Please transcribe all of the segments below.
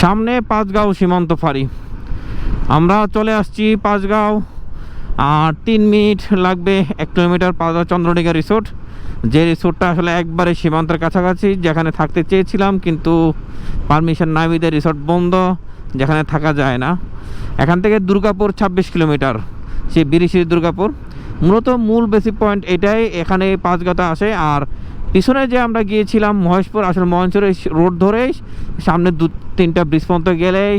সামনে পাঁচগাঁও সীমান্ত ফাঁড়ি। আমরা চলে আসছি পাঁচগাঁও, আর তিন মিনিট লাগবে এক কিলোমিটার পাঁচগাঁও চন্দ্রডিঘা রিসোর্ট। যে রিসোর্টটা আসলে একবারে সীমান্তের কাছাকাছি, যেখানে থাকতে চেয়েছিলাম, কিন্তু পারমিশন না বিদে রিসোর্ট বন্ধ, যেখানে থাকা যায় না। এখান থেকে দুর্গাপুর ছাব্বিশ কিলোমিটার, সেই বিরিশির দুর্গাপুর। মূলত মূল বেসিক পয়েন্ট এটাই, এখানে পাঁচগাঁতে আসে, আর পিছনে যে আমরা গিয়েছিলাম মহেশপুর, আসলে মহেশপুরের রোড ধরেই সামনে দু, তিনটা ব্রিজ পর্যন্ত গেলেই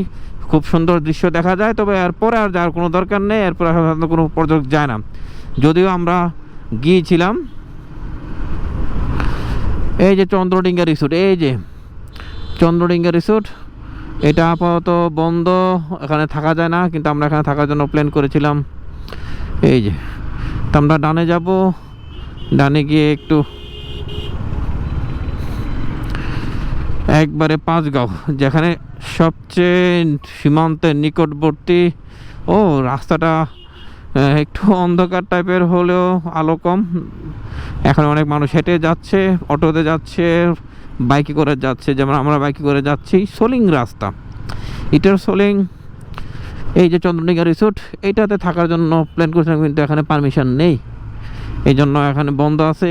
খুব সুন্দর দৃশ্য দেখা যায়। তবে এরপরে আর যাওয়ার কোনো দরকার নেই, এরপর সাধারণত কোনো পর্যটক যায় না। যদিও আমরা গিয়েছিলাম, এই যে চন্দ্রডিঙ্গা রিসোর্ট এই যে চন্দ্রডিঙ্গা রিসোর্ট এটা আপাতত বন্ধ, এখানে থাকা যায় না, কিন্তু আমরা এখানে থাকার জন্য প্ল্যান করেছিলাম। এই যে, তো আমরা ডানে যাব, ডানে গিয়ে একটু একবারে পাঁচগাঁও, যেখানে সবচেয়ে সীমান্তের নিকটবর্তী ও রাস্তাটা একটু অন্ধকার টাইপের হলেও আলো কম। এখন অনেক মানুষ হেঁটে যাচ্ছে, অটোতে যাচ্ছে, বাইকে করে যাচ্ছে, যেমন আমরা বাইকে করে যাচ্ছি, সোলিং রাস্তা। ইটার সোলিং, এই যে চন্দ্রনিকা রিসোর্ট এইটাতে থাকার জন্য প্ল্যান করেছিলাম কিন্তু এখানে পারমিশন নেই। এই জন্য এখানে বন্ধ আছে।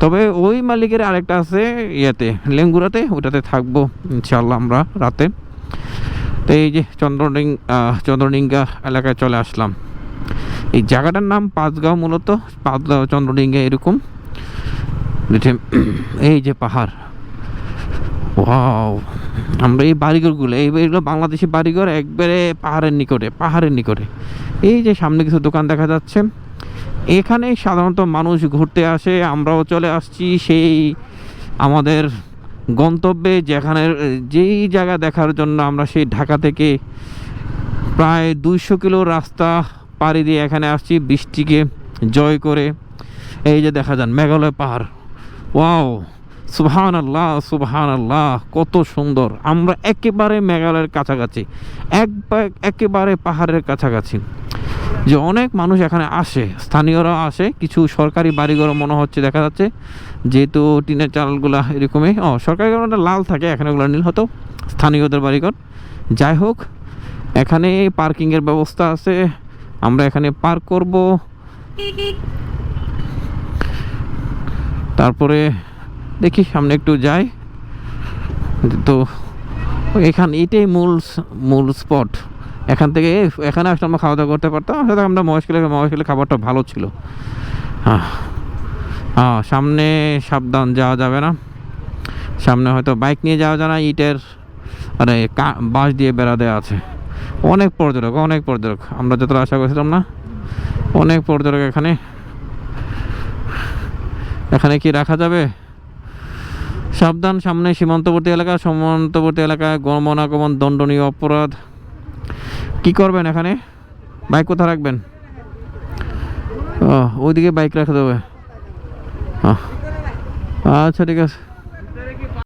তবে ওই মালিকের আরেকটা আছে ইয়েতে, লেঙ্গুরাতে, ওটাতে থাকব ইনশাল্লাহ আমরা রাতে। তো এই যে চন্দ্রডিং চন্দ্রডিঙ্গা এলাকায় চলে আসলাম। এই জায়গাটার নাম পাঁচগাঁও মূলত, পাঁচগাঁও চন্দ্রডিঙ্গা এরকম। এই যে পাহাড়। আমরা এই বাড়িঘরগুলো, এই বাড়িগুলো বাংলাদেশি বাড়িঘর একবারে পাহাড়ের নিকটে পাহাড়ের নিকটে। এই যে সামনে কিছু দোকান দেখা যাচ্ছে। এখানে সাধারণত মানুষ ঘুরতে আসে, আমরাও চলে আসছি সেই আমাদের গন্তব্যে যেখানে, যেই জায়গা দেখার জন্য আমরা সেই ঢাকা থেকে প্রায় দুইশো কিলো রাস্তা পাড়ি দিয়ে এখানে আসছি বৃষ্টিকে জয় করে। এই যে দেখা যান, মেঘালয় পাহাড়। ওয়াও সুবহান আল্লাহ সুবহান আল্লাহ কত সুন্দর। আমরা একেবারে মেঘালয়ের কাছাকাছি, একবার একেবারে পাহাড়ের কাছাকাছি। যে অনেক মানুষ এখানে আসে, স্থানীয়রা আসে, কিছু সরকারি বাড়িঘরও মনে হচ্ছে, দেখা যাচ্ছে। যেহেতু টিনের চালগুলা এরকমই, ও, সরকারি ঘরটা লাল থাকে, এখানে ওগুলো নীল হতো, স্থানীয়দের বাড়িঘর। যাই হোক, এখানে পার্কিংয়ের ব্যবস্থা আছে, আমরা এখানে পার্ক করব। তারপরে দেখি, সামনে একটু যাই। তো, এখান এটাই মূল মূল স্পট এখান থেকে এখানে আসলে আমরা খাওয়া দাওয়া করতে পারতাম। সাথে আমরা মহেশখালে মহেশখালে খাবারটা ভালো ছিল। হ্যাঁ সামনে সাবধান যাওয়া যাবে না। সামনে হয়তো বাইক নিয়ে যাওয়া যায় না, ইটের মানে বাঁশ দিয়ে বেড়া দেওয়া আছে। অনেক পর্যটক অনেক পর্যটক। আমরা যতটা আশা করেছিলাম না, অনেক পর্যটক এখানে। এখানে কি রাখা যাবে? সাবধান, সামনে সীমান্তবর্তী এলাকা, সীমান্তবর্তী এলাকায় গমনাগমন দণ্ডনীয় অপরাধ। কি করবেন এখানে? বাইক কোথায় রাখবেন? ও ওইদিকে বাইক রাখা আহ, আচ্ছা ঠিক আছে।